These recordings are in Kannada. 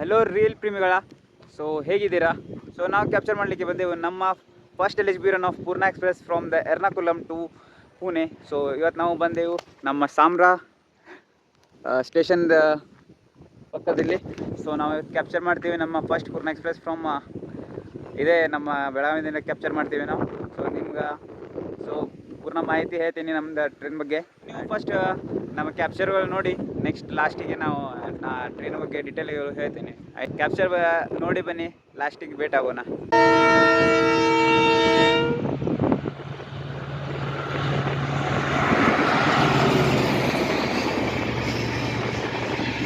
ಹಲೋ ರೀಲ್ ಪ್ರೇಮಿಗಳ. ಸೊ ಹೇಗಿದ್ದೀರಾ? ಸೊ ನಾವು ಕ್ಯಾಪ್ಚರ್ ಮಾಡಲಿಕ್ಕೆ ಬಂದೆವು ನಮ್ಮ first L of Poorna express from the Ernakulam to Pune so ಇವತ್ತು ನಾವು ಬಂದೆವು ನಮ್ಮ ಸಾಮ್ರಾ ಸ್ಟೇಷನ್ದ ಪಕ್ಕದಲ್ಲಿ. ಸೊ ನಾವು ಕ್ಯಾಪ್ಚರ್ ಮಾಡ್ತೀವಿ ನಮ್ಮ ಫಸ್ಟ್ ಪೂರ್ಣ ಎಕ್ಸ್ಪ್ರೆಸ್ ಫ್ರಮ್ ಇದೇ ನಮ್ಮ ಬೆಳಗಾವಿಯಿಂದ ಕ್ಯಾಪ್ಚರ್ ಮಾಡ್ತೀವಿ ನಾವು. ಸೊ ನಿಮ್ಗೆ ಸೊ ಪೂರ್ಣ ಮಾಹಿತಿ ಹೇಳ್ತೀನಿ ನಮ್ದು ಟ್ರೈನ್ ಬಗ್ಗೆ. ನೀವು ಫಸ್ಟ್ ನಮ್ಮ ಕ್ಯಾಪ್ಚರ್ಗಳು ನೋಡಿ ನೆಕ್ಸ್ಟ್ ಲಾಸ್ಟಿಗೆ ನಾವು ಟ್ರೈನ್ ಬಗ್ಗೆ ಡೀಟೇಲ್ ಹೇಳ್ತೀನಿ. ಕ್ಯಾಪ್ಚರ್ ನೋಡಿ ಬನ್ನಿ ಲಾಸ್ಟಿಗೆ ಆಗೋಣ.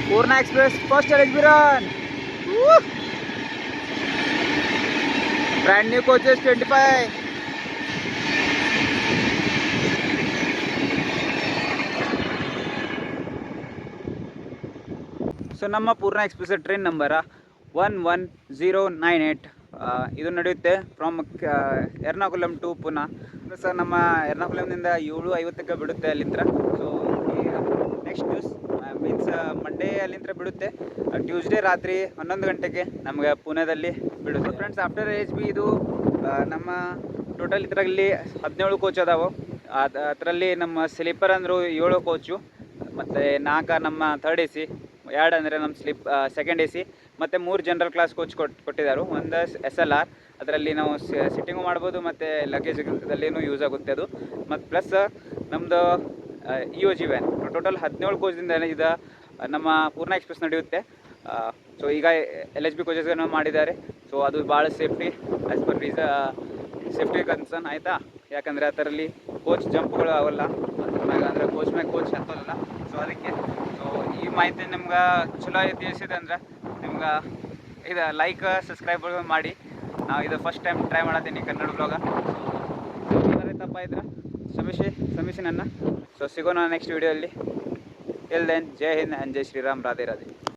Poorna express first ಬಿರನ್. Brand new coaches twenty five so ನಮ್ಮ Poorna express train number one one zero nine eight ಇದು ನಡೆಯುತ್ತೆ from Ernakulam to Pune. Sir ನಮ್ಮ ಎರ್ನಾಕುಲಂನಿಂದ ಏಳು ಐವತ್ತಕ್ಕೆ ಬಿಡುತ್ತೆ ಅಲ್ಲಿಂದ so next news means Monday ಅಲ್ಲಿಂದ ಬಿಡುತ್ತೆ. ಟ್ಯೂಸ್ಡೇ ರಾತ್ರಿ ಹನ್ನೊಂದು ಗಂಟೆಗೆ ನಮಗೆ ಪುಣೆದಲ್ಲಿ ಬಿಡುತ್ತೆ. ಫ್ರೆಂಡ್ಸ್ ಆಫ್ಟರ್ ಏಜ್ ಬಿ ಇದು ನಮ್ಮ ಟೋಟಲ್ ಇದರಲ್ಲಿ ಹದಿನೇಳು ಕೋಚ್ ಅದಾವೆ. ಅದರಲ್ಲಿ ನಮ್ಮ ಸ್ಲೀಪರ್ ಅಂದರು ಏಳು ಕೋಚು ಮತ್ತು ನಾಲ್ಕು ನಮ್ಮ ಥರ್ಡ್ ಎ ಸಿ ಎರಡು ಅಂದರೆ ನಮ್ಮ ಸ್ಲಿಪ್ ಸೆಕೆಂಡ್ ಎ ಸಿ ಮತ್ತು ಮೂರು ಜನರಲ್ ಕ್ಲಾಸ್ ಕೋಚ್ ಕೊಟ್ಟು ಕೊಟ್ಟಿದ್ದಾರೆ ಒಂದು ಎಸ್ ಎಲ್ ಆರ್ ಅದರಲ್ಲಿ ನಾವು ಸಿಟ್ಟಿಂಗು ಮಾಡ್ಬೋದು, ಮತ್ತು ಲಗೇಜ್ದಲ್ಲಿನೂ ಯೂಸ್ ಆಗುತ್ತೆ ಅದು. ಮತ್ತು ಪ್ಲಸ್ ನಮ್ಮದು E O G van total ಹದಿನೇಳು ಕೋಚ್ದಿಂದ ಇದು, ನಮ್ಮ ಪೂರ್ಣ ಎಕ್ಸ್ಪ್ರೆಸ್ ನಡೆಯುತ್ತೆ. ಸೊ ಈಗ ಎಲ್ ಎಚ್ ಬಿ ಕೋಚಸ್ಗಳನ್ನು ಮಾಡಿದ್ದಾರೆ. ಸೊ ಅದು ಭಾಳ ಸೇಫ್ಟಿ ಆ್ಯಸ್ ಪರ್ ರೀಸ ಸೇಫ್ಟಿ ಕನ್ಸರ್ನ್ ಆಯಿತಾ? ಯಾಕಂದರೆ ಅದರಲ್ಲಿ ಕೋಚ್ ಜಂಪ್ಗಳು ಅವಲ್ಲ. ಅದ್ರ ಅಂದರೆ ಕೋಚ್ ಮ್ಯಾಗ ಕೋಚ್ ಹತ್ತೋಲ್ಲ ಸೊ ಅದಕ್ಕೆ ಸೊ ಮಾಹಿತಿ ನಿಮ್ಗೆ ಚಲೋ ತಿಳಿಸಿದೆ ಅಂದ್ರೆ ನಿಮ್ಗೆ ಇದು ಲೈಕ್ ಸಬ್ಸ್ಕ್ರೈಬ್ ಮಾಡಿ. ಇದು ಫಸ್ಟ್ ಟೈಮ್ ಟ್ರೈ ಮಾಡತ್ತೀನಿ ಕನ್ನಡ ಬ್ಲಾಗ ತಪ್ಪ ತಪ್ಪಾಯಿದ್ರೆ ಕ್ಷಮಿಸಿ ಕ್ಷಮಿಸಿ ನನ್ನ. ಸೊ ಸಿಗೋಣ ನೆಕ್ಸ್ಟ್ ವೀಡಿಯೋಲ್ಲಿ ಎಲ್ ದೆನ್ ಜೈ ಹಿಂದ್ ಜೈ ಶ್ರೀರಾಮ್, ರಾಧೆ ರಾಧೆ.